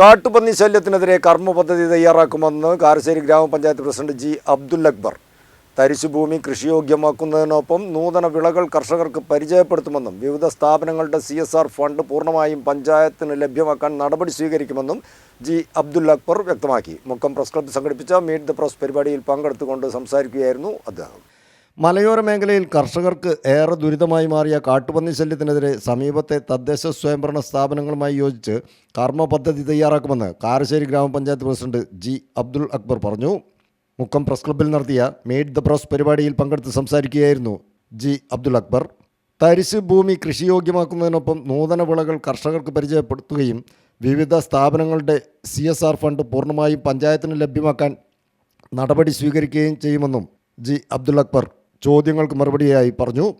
കാട്ടുപന്നി ശല്യത്തിനെതിരെ കർമ്മ പദ്ധതി തയ്യാറാക്കുമെന്ന് കാരശ്ശേരി ഗ്രാമപഞ്ചായത്ത് പ്രസിഡന്റ് ജി അബ്ദുൽ അക്ബർ. തരിശുഭൂമി കൃഷിയോഗ്യമാക്കുന്നതിനൊപ്പം നൂതന വിളകൾ കർഷകർക്ക് പരിചയപ്പെടുത്തുമെന്നും വിവിധ സ്ഥാപനങ്ങളുടെ സി എസ് ആർ ഫണ്ട് പൂർണമായും പഞ്ചായത്തിന് ലഭ്യമാക്കാൻ നടപടി സ്വീകരിക്കുമെന്നും ജി അബ്ദുൽ അക്ബർ വ്യക്തമാക്കി. മുക്കം പ്രസ് ക്ലബ്ബ് സംഘടിപ്പിച്ച മീറ്റ് ദ പ്രസ് പരിപാടിയിൽ പങ്കെടുത്തുകൊണ്ട് സംസാരിക്കുകയായിരുന്നു അദ്ദേഹം. മലയോര മേഖലയിൽ കർഷകർക്ക് ഏറെ ദുരിതമായി മാറിയ കാട്ടുപന്നി ശല്യത്തിനെതിരെ സമീപത്തെ തദ്ദേശ സ്വയംഭരണ സ്ഥാപനങ്ങളുമായി യോജിച്ച് കർമ്മ പദ്ധതി തയ്യാറാക്കുമെന്ന് കാരശ്ശേരി ഗ്രാമപഞ്ചായത്ത് പ്രസിഡന്റ് ജി അബ്ദുൾ അക്ബർ പറഞ്ഞു. മുക്കം പ്രസ് ക്ലബ്ബിൽ നടത്തിയ മേഡ് ദ പ്രസ് പരിപാടിയിൽ പങ്കെടുത്ത് സംസാരിക്കുകയായിരുന്നു ജി അബ്ദുൾ അക്ബർ. തരിശ് ഭൂമി കൃഷിയോഗ്യമാക്കുന്നതിനൊപ്പം നൂതന വിളകൾ കർഷകർക്ക് പരിചയപ്പെടുത്തുകയും വിവിധ സ്ഥാപനങ്ങളുടെ സി എസ് ആർ ഫണ്ട് പൂർണമായും പഞ്ചായത്തിന് ലഭ്യമാക്കാൻ നടപടി സ്വീകരിക്കുകയും ചെയ്യുമെന്നും ജി അബ്ദുൾ അക്ബർ ചോദ്യങ്ങൾക്ക് മറുപടിയായി പറഞ്ഞു.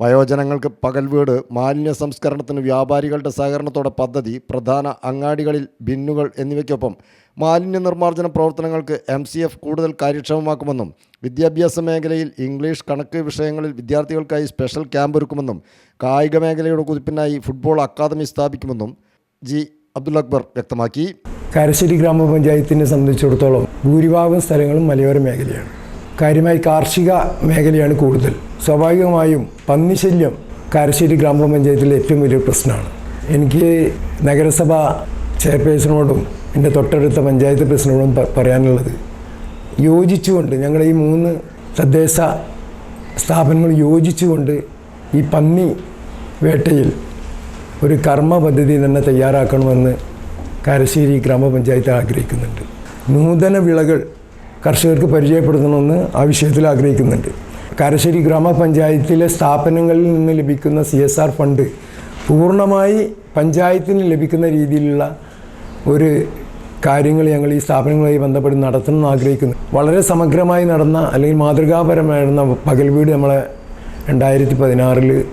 വയോജനങ്ങൾക്ക് പകൽ വീട് മാലിന്യ സംസ്കരണത്തിന് വ്യാപാരികളുടെ സഹകരണത്തോടെ പദ്ധതി പ്രധാന അങ്ങാടികളിൽ ബിന്നുകൾ എന്നിവയ്ക്കൊപ്പം മാലിന്യ നിർമ്മാർജന പ്രവർത്തനങ്ങൾക്ക് എം സി എഫ് കൂടുതൽ കാര്യക്ഷമമാക്കുമെന്നും വിദ്യാഭ്യാസ മേഖലയിൽ ഇംഗ്ലീഷ് കണക്ക് വിഷയങ്ങളിൽ വിദ്യാർത്ഥികൾക്കായി സ്പെഷ്യൽ ക്യാമ്പ് ഒരുക്കുമെന്നും കായിക മേഖലയുടെ കുതിപ്പിനായി ഫുട്ബോൾ അക്കാദമി സ്ഥാപിക്കുമെന്നും ജി. അബ്ദുൽ അക്ബർ വ്യക്തമാക്കി. കാരശ്ശേരി ഗ്രാമപഞ്ചായത്തിനെ സംബന്ധിച്ചിടത്തോളം ഭൂരിഭാഗം സ്ഥലങ്ങളും മലയോര മേഖലയാണ്. കാര്യമായി കാർഷിക മേഖലയാണ് കൂടുതൽ. സ്വാഭാവികമായും പന്നിശല്യം കാരശ്ശേരി ഗ്രാമപഞ്ചായത്തിലെ ഏറ്റവും വലിയ പ്രശ്നമാണ്. എനിക്ക് നഗരസഭ ചെയർപേഴ്സണോടും എന്റെ തൊട്ടടുത്ത പഞ്ചായത്ത് പ്രസിഡന്റിനോടും പറയാനുള്ളത് യോജിച്ചുകൊണ്ട് ഞങ്ങൾ ഈ മൂന്ന് തദ്ദേശ സ്ഥാപനങ്ങൾ യോജിച്ചുകൊണ്ട് ഈ പന്നി വേട്ടയിൽ ഒരു കർമ്മ പദ്ധതി തന്നെ തയ്യാറാക്കണമെന്ന് കാരശ്ശേരി ഗ്രാമപഞ്ചായത്ത് ആഗ്രഹിക്കുന്നുണ്ട്. നൂതന വിളകൾ കർഷകർക്ക് പരിചയപ്പെടുത്തണമെന്ന് ആ വിഷയത്തിൽ ആഗ്രഹിക്കുന്നുണ്ട്. കാരശ്ശേരി ഗ്രാമപഞ്ചായത്തിലെ സ്ഥാപനങ്ങളിൽ നിന്ന് ലഭിക്കുന്ന സി എസ് ആർ ഫണ്ട് പൂർണമായി പഞ്ചായത്തിന് ലഭിക്കുന്ന രീതിയിലുള്ള ഒരു കാര്യങ്ങൾ ഞങ്ങൾ ഈ സ്ഥാപനങ്ങളുമായി ബന്ധപ്പെട്ട് നടത്തണം എന്ന് ആഗ്രഹിക്കുന്നു. വളരെ സമഗ്രമായി നടന്ന അല്ലെങ്കിൽ മാതൃകാപരമായിരുന്ന പകൽ വീട് നമ്മളെ രണ്ടായിരത്തി പതിനാറിൽ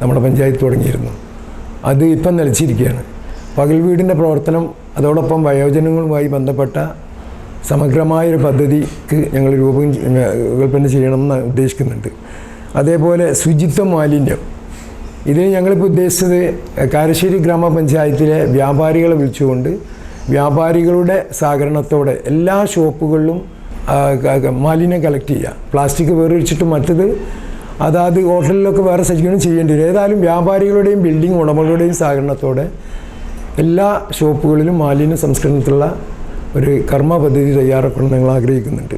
നമ്മുടെ പഞ്ചായത്ത് തുടങ്ങിയിരുന്നു. അത് ഇപ്പം നിലച്ചിരിക്കുകയാണ്. പകൽ വീടിന്റെ പ്രവർത്തനം അതോടൊപ്പം വയോജനങ്ങളുമായി ബന്ധപ്പെട്ട സമഗ്രമായൊരു പദ്ധതിക്ക് ഞങ്ങൾ രൂപം രൂപകൽപ്പന ചെയ്യണമെന്ന് ഉദ്ദേശിക്കുന്നുണ്ട്. അതേപോലെ ശുചിത്വ മാലിന്യം. ഇതിന് ഞങ്ങളിപ്പോൾ ഉദ്ദേശിച്ചത് കാരശ്ശേരി ഗ്രാമപഞ്ചായത്തിലെ വ്യാപാരികളെ വിളിച്ചുകൊണ്ട് വ്യാപാരികളുടെ സഹകരണത്തോടെ എല്ലാ ഷോപ്പുകളിലും മാലിന്യം കളക്ട് ചെയ്യുക പ്ലാസ്റ്റിക് വേറൊഴിച്ചിട്ട് മറ്റത് അതാത് ഹോട്ടലിലൊക്കെ വേറെ സജ്ജീകരണം ചെയ്യേണ്ടി വരും. ഏതായാലും വ്യാപാരികളുടെയും ബിൽഡിംഗ് ഉടമകളുടെയും സഹകരണത്തോടെ എല്ലാ ഷോപ്പുകളിലും മാലിന്യ സംസ്കരണത്തിലുള്ള ഒരു കർമ്മ പദ്ധതി തയ്യാറാക്കണം ഞങ്ങൾ ആഗ്രഹിക്കുന്നുണ്ട്.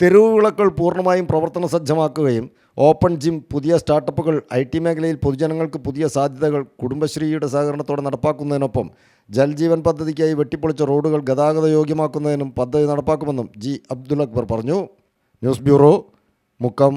തെരുവുവിളക്കൾ പൂർണമായും പ്രവർത്തന സജ്ജമാക്കുകയും ഓപ്പൺ ജിം പുതിയ സ്റ്റാർട്ടപ്പുകൾ ഐ ടി മേഖലയിൽ പൊതുജനങ്ങൾക്ക് പുതിയ സാധ്യതകൾ കുടുംബശ്രീയുടെ സഹകരണത്തോടെ നടപ്പാക്കുന്നതിനൊപ്പം ജൽജീവൻ പദ്ധതിക്കായി വെട്ടിപ്പൊളിച്ച റോഡുകൾ ഗതാഗത യോഗ്യമാക്കുന്നതിനും പദ്ധതി നടപ്പാക്കുമെന്നും ജി അബ്ദുൽ അക്ബർ പറഞ്ഞു. News bureau Mukkam.